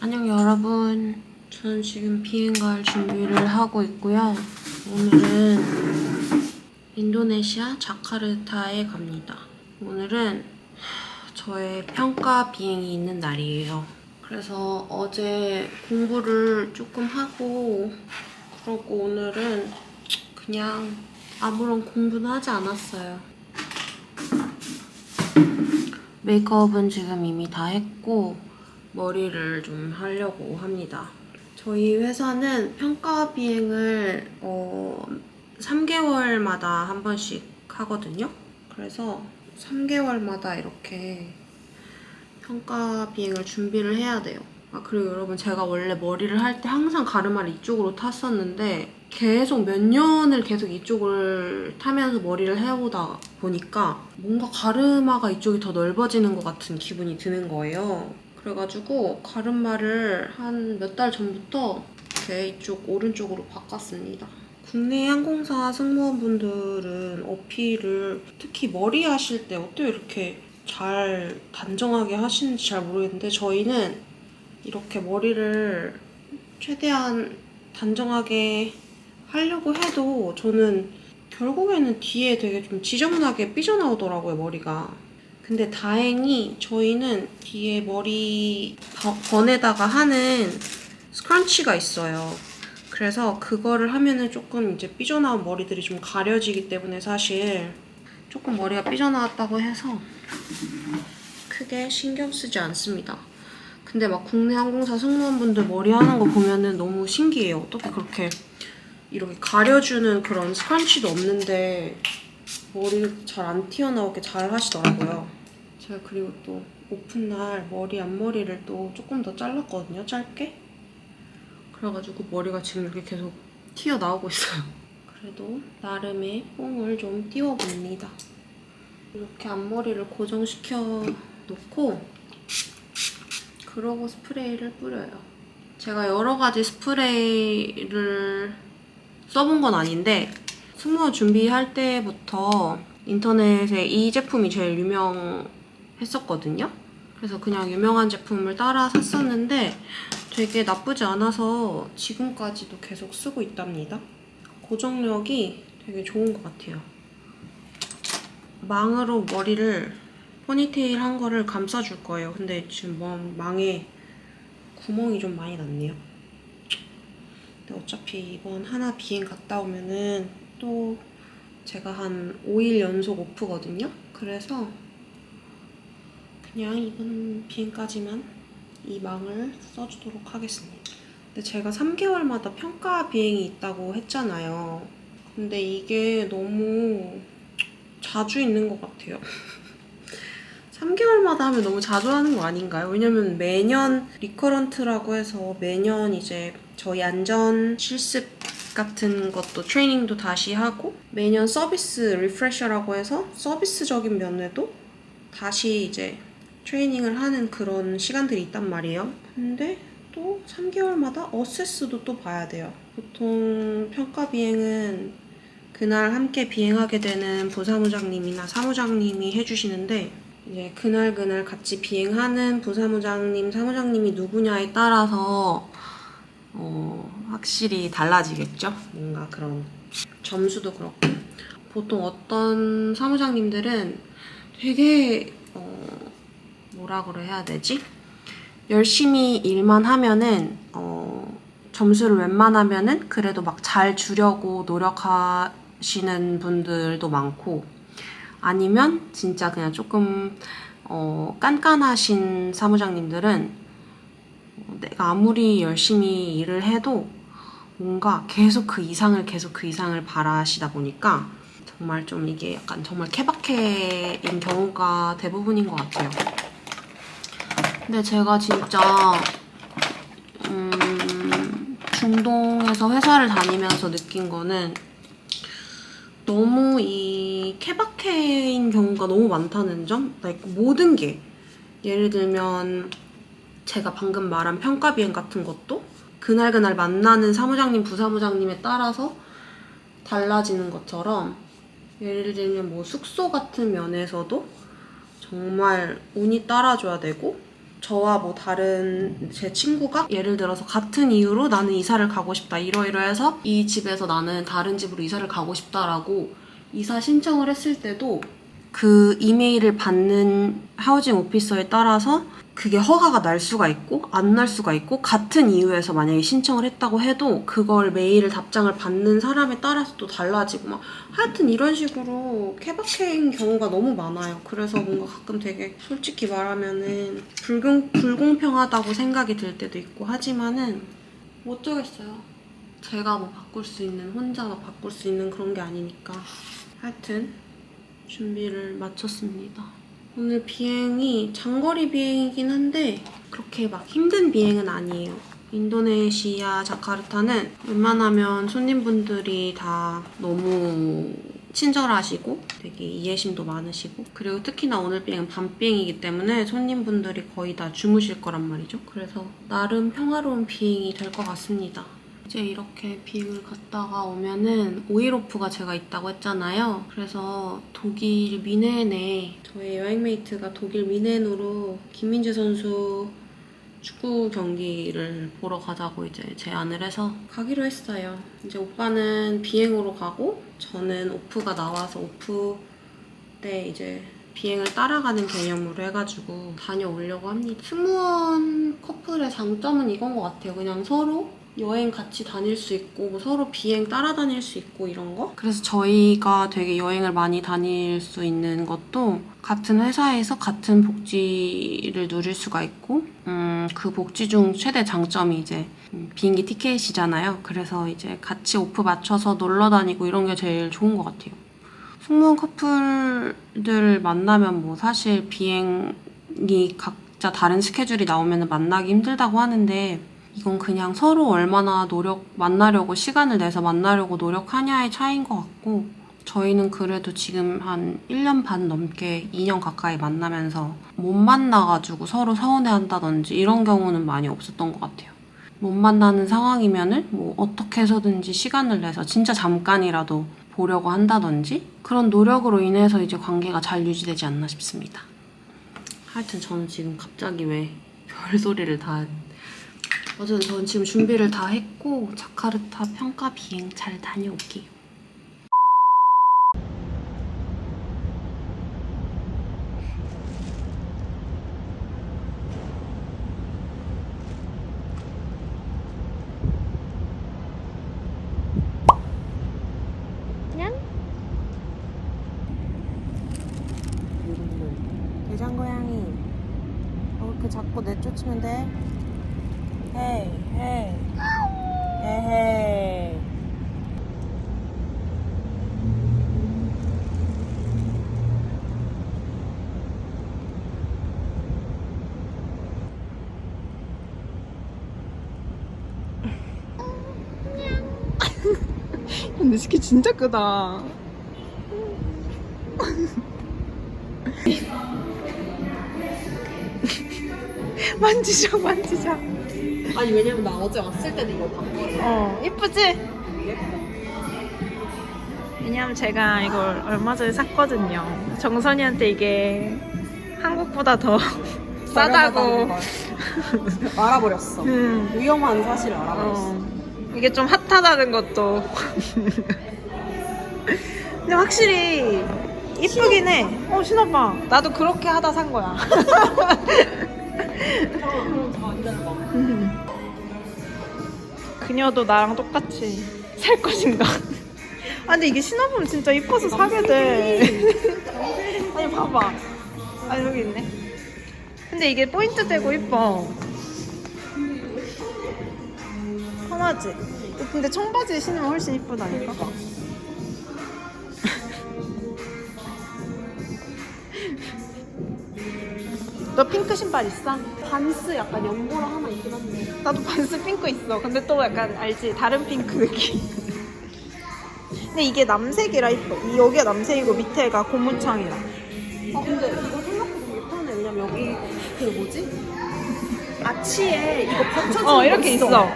안녕 여러분. 저는 지금 비행 갈 준비를 하고 있고요. 오늘은 인도네시아 자카르타에 갑니다. 오늘은 저의 평가 비행이 있는 날이에요. 그래서 어제 공부를 조금 하고 그러고 오늘은 그냥 아무런 공부는 하지 않았어요. 메이크업은 지금 이미 다 했고 머리를 좀 하려고 합니다. 저희 회사는 평가 비행을 어, 3개월마다 한 번씩 하거든요. 그래서 3개월마다 이렇게 평가 비행을 준비를 해야 돼요. 아, 그리고 여러분 제가 원래 머리를 할 때 항상 가르마를 이쪽으로 탔었는데 계속 몇 년을 계속 이쪽을 타면서 머리를 해오다 보니까 뭔가 가르마가 이쪽이 더 넓어지는 것 같은 기분이 드는 거예요. 그래가지고 가르마를 한 몇 달 전부터 이렇게 이쪽 오른쪽으로 바꿨습니다. 국내 항공사 승무원분들은 어필을 특히 머리 하실 때 어떻게 이렇게 잘 단정하게 하시는지 잘 모르겠는데 저희는 이렇게 머리를 최대한 단정하게 하려고 해도 저는 결국에는 뒤에 되게 좀 지저분하게 삐져나오더라고요, 머리가. 근데 다행히 저희는 뒤에 머리 버- 번에다가 하는 스크런치가 있어요. 그래서 그거를 하면은 조금 이제 삐져나온 머리들이 좀 가려지기 때문에 사실 조금 머리가 삐져나왔다고 해서 크게 신경 쓰지 않습니다. 근데 막 국내 항공사 승무원분들 머리 하는 거 보면은 너무 신기해요. 어떻게 그렇게 이렇게 가려주는 그런 스크런치도 없는데 머리 잘안 튀어나오게 잘 하시더라고요. 제가 그리고 또 오픈날 머리 앞머리를 또 조금 더 잘랐거든요, 짧게. 그래가지고 머리가 지금 이렇게 계속 튀어나오고 있어요. 그래도 나름의 뽕을 좀 띄워봅니다. 이렇게 앞머리를 고정시켜 놓고 그러고 스프레이를 뿌려요. 제가 여러 가지 스프레이를 써본 건 아닌데 승무원 준비할 때부터 인터넷에 이 제품이 제일 유명 했었거든요. 그래서 그냥 유명한 제품을 따라 샀었는데 되게 나쁘지 않아서 지금까지도 계속 쓰고 있답니다. 고정력이 되게 좋은 것 같아요. 망으로 머리를 포니테일 한 거를 감싸줄 거예요. 근데 지금 뭐 망에 구멍이 좀 많이 났네요. 근데 어차피 이번 하나 비행 갔다 오면은 또 제가 한 5일 연속 오프거든요. 그래서 그냥 이번 비행까지만 이 망을 써주도록 하겠습니다. 근데 제가 3개월마다 평가 비행이 있다고 했잖아요. 근데 이게 너무 자주 있는 것 같아요. 3개월마다 하면 너무 자주 하는 거 아닌가요? 왜냐면 매년 리커런트라고 해서 매년 이제 저희 안전 실습 같은 것도 트레이닝도 다시 하고 매년 서비스 리프레셔라고 해서 서비스적인 면에도 다시 이제 트레이닝을 하는 그런 시간들이 있단 말이에요. 근데 또 3개월마다 어세스도 또 봐야 돼요. 보통 평가 비행은 그날 함께 비행하게 되는 부사무장님이나 사무장님이 해주시는데 이제 그날 그날 같이 비행하는 부사무장님, 사무장님이 누구냐에 따라서 어, 확실히 달라지겠죠. 뭔가 그런 점수도 그렇고 보통 어떤 사무장님들은 되게 어, 뭐라 그래야 되지? 열심히 일만 하면은 어, 점수를 웬만하면은 그래도 막 잘 주려고 노력하시는 분들도 많고 아니면 진짜 그냥 조금 어, 깐깐하신 사무장님들은 내가 아무리 열심히 일을 해도 뭔가 계속 그 이상을 계속 그 이상을 바라시다 보니까 정말 좀 이게 약간 정말 케바케인 경우가 대부분인 것 같아요. 근데 제가 진짜 음, 중동에서 회사를 다니면서 느낀 거는 너무 이 케바케인 경우가 너무 많다는 점? 모든 게 예를 들면 제가 방금 말한 평가 비행 같은 것도 그날 그날 만나는 사무장님, 부사무장님에 따라서 달라지는 것처럼 예를 들면 뭐 숙소 같은 면에서도 정말 운이 따라줘야 되고 저와 뭐 다른 제 친구가 예를 들어서 같은 이유로 나는 이사를 가고 싶다 이러이러해서 이 집에서 나는 다른 집으로 이사를 가고 싶다라고 이사 신청을 했을 때도 그 이메일을 받는 하우징 오피서에 따라서 그게 허가가 날 수가 있고 안 날 수가 있고 같은 이유에서 만약에 신청을 했다고 해도 그걸 메일을 답장을 받는 사람에 따라서 또 달라지고 막 하여튼 이런 식으로 케바케인 경우가 너무 많아요. 그래서 뭔가 가끔 되게 솔직히 말하면은 불공, 불공평하다고 생각이 들 때도 있고 하지만은 뭐 어쩌겠어요. 제가 뭐 바꿀 수 있는 혼자 막 바꿀 수 있는 그런 게 아니니까 하여튼 준비를 마쳤습니다. 오늘 비행이 장거리 비행이긴 한데 그렇게 막 힘든 비행은 아니에요. 인도네시아 자카르타는 웬만하면 손님분들이 다 너무 친절하시고 되게 이해심도 많으시고 그리고 특히나 오늘 비행은 밤 비행이기 때문에 손님분들이 거의 다 주무실 거란 말이죠. 그래서 나름 평화로운 비행이 될 것 같습니다. 이제 이렇게 비행을 갔다가 오면은 오이로프가 제가 있다고 했잖아요. 그래서 독일 미넨에 저의 여행메이트가 독일 미넨으로 김민재 선수 축구 경기를 보러 가자고 이제 제안을 해서 가기로 했어요. 이제 오빠는 비행으로 가고 저는 오프가 나와서 오프 때 이제 비행을 따라가는 개념으로 해가지고 다녀오려고 합니다. 승무원 커플의 장점은 이건 것 같아요. 그냥 서로 여행 같이 다닐 수 있고 뭐 서로 비행 따라다닐 수 있고 이런 거. 그래서 저희가 되게 여행을 많이 다닐 수 있는 것도 같은 회사에서 같은 복지를 누릴 수가 있고 음, 그 복지 중 최대 장점이 이제 음, 비행기 티켓이잖아요. 그래서 이제 같이 오프 맞춰서 놀러 다니고 이런 게 제일 좋은 것 같아요. 승무원 커플들을 만나면 뭐 사실 비행이 각자 다른 스케줄이 나오면 만나기 힘들다고 하는데 이건 그냥 서로 얼마나 노력, 만나려고 시간을 내서 만나려고 노력하냐의 차이인 것 같고 저희는 그래도 지금 한 1년 반 넘게 2년 가까이 만나면서 못 만나가지고 서로 서운해 한다든지 이런 경우는 많이 없었던 것 같아요. 못 만나는 상황이면은 뭐 어떻게 해서든지 시간을 내서 진짜 잠깐이라도 보려고 한다든지 그런 노력으로 인해서 이제 관계가 잘 유지되지 않나 싶습니다. 하여튼 저는 지금 갑자기 왜 별소리를 다 어쨌든 저는 지금 준비를 다 했고 자카르타 평가 비행 잘 다녀올게요. 대장 고양이 어, 이렇게 자꾸 내쫓으면 돼? 헤이 헤이 헤헤이 근데 스키 진짜 크다. 만지자, 만지자. 아니 왜냐면 나 어제 왔을 때도 이거 봤거든 어, 이쁘지? 왜냐면 제가 이걸 얼마 전에 샀거든요. 정선이한테 이게 한국보다 더 싸다고. 알아버렸어 음, 위험한 사실을 어, 이게 좀 핫하다는 것도. 근데 확실히 이쁘긴 해. 어, 신어봐. 나도 그렇게 하다 산 거야. 그 녀도 나랑 똑같이 살 것인가? 아 근데 이게 신어보면 진짜 이뻐서 사게 돼. 아니 봐봐. 아 여기 있네. 근데 이게 포인트 되고 이뻐. 편하지? 근데 청바지 신으면 훨씬 이쁘다니까. 너 핑크 신발 있어? 반스 약간 연보라 하나 있긴 한데 나도 반스 핑크 있어. 근데 또 약간 알지? 다른 핑크 느낌. 근데 이게 남색이라 이뻐. 이 여기가 남색이고 밑에가 고무창이라. 아 근데 이거 생각보다 예쁘네 왜냐면 여기 그 뭐지? 아치에 이거 받쳐주는 어거 이렇게 있어.